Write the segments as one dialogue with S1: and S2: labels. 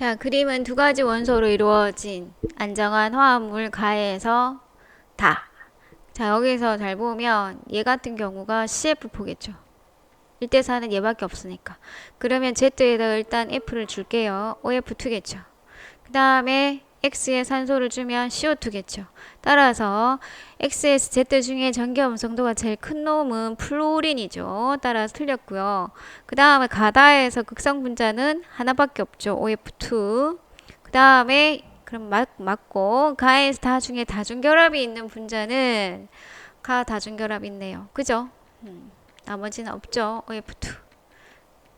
S1: 자, 그림은 두 가지 원소로 이루어진 안정한 화합물 가에서 다. 자, 여기서 잘 보면 얘 같은 경우가 CF4겠죠. 1대 4는 얘밖에 없으니까. 그러면 Z에다 일단 F를 줄게요. OF2겠죠. 그 다음에 X에 산소를 주면 CO2겠죠. 따라서 XS, Z 중에 전기 음성도가 제일 큰 놈은 플로린이죠. 따라서 틀렸고요. 그 다음에 가다에서 극성 분자는 하나밖에 없죠. OF2. 그 다음에 그럼 맞, 맞고 가에서 다 중에 다중결합이 있는 분자는 가 다중결합 있네요. 그죠? 음, 나머지는 없죠. OF2.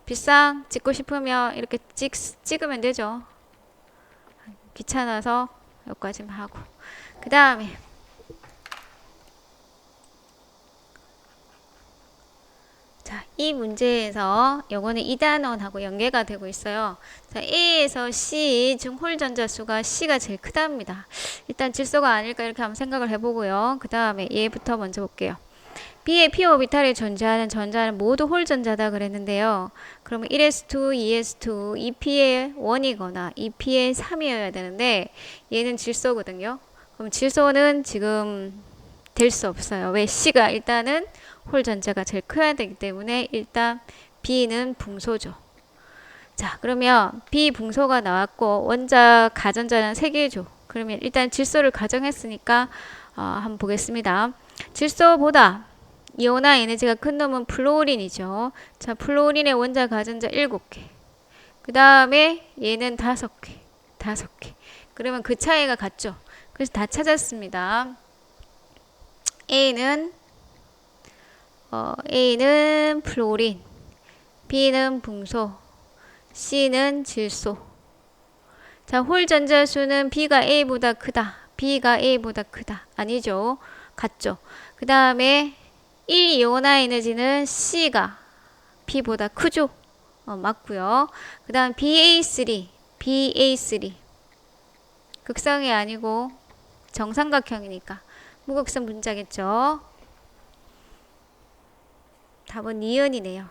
S1: 비상 찍고 싶으면 이렇게 찍, 찍으면 되죠. 귀찮아서 여기까지만 하고 그 다음에 자, 이 문제에서 요거는 2단원하고 연계가 되고 있어요. 자, A에서 C 중 홀전자 수가 C가 제일 크답니다. 일단 질소가 아닐까 이렇게 한번 생각을 해보고요. 그 다음에 얘부터 먼저 볼게요. B의 p 오비탈에 존재하는 전자는 모두 홀 전자다 그랬는데요. 그러면 1s2, 2s2, 2p의 1이거나 2p의 3이어야 되는데 얘는 질소거든요. 그럼 질소는 지금 될 수 없어요. 왜? C가 일단은 홀 전자가 제일 커야 되기 때문에 일단 B는 붕소죠. 자, 그러면 B 붕소가 나왔고 원자 가전자는 3개죠. 그러면 일단 질소를 가정했으니까 어, 한번 보겠습니다. 질소보다 이온화 에너지가 큰 놈은 플로린이죠. 자, 플로린의 원자 가전자 7개. 그 다음에 얘는 5개. 5개. 그러면 그 차이가 같죠. 그래서 다 찾았습니다. A는 어, A는 플로린, B는 붕소, C는 질소. 자, 홀 전자수는 B가 A보다 크다. B가 A보다 크다. 아니죠. 같죠. 그 다음에 1 이온화 에너지는 C가 B보다 크죠. 어, 맞고요. 그 다음 BA3, BA3. 극성이 아니고 정삼각형이니까 무극성 분자겠죠. 답은 니은이네요.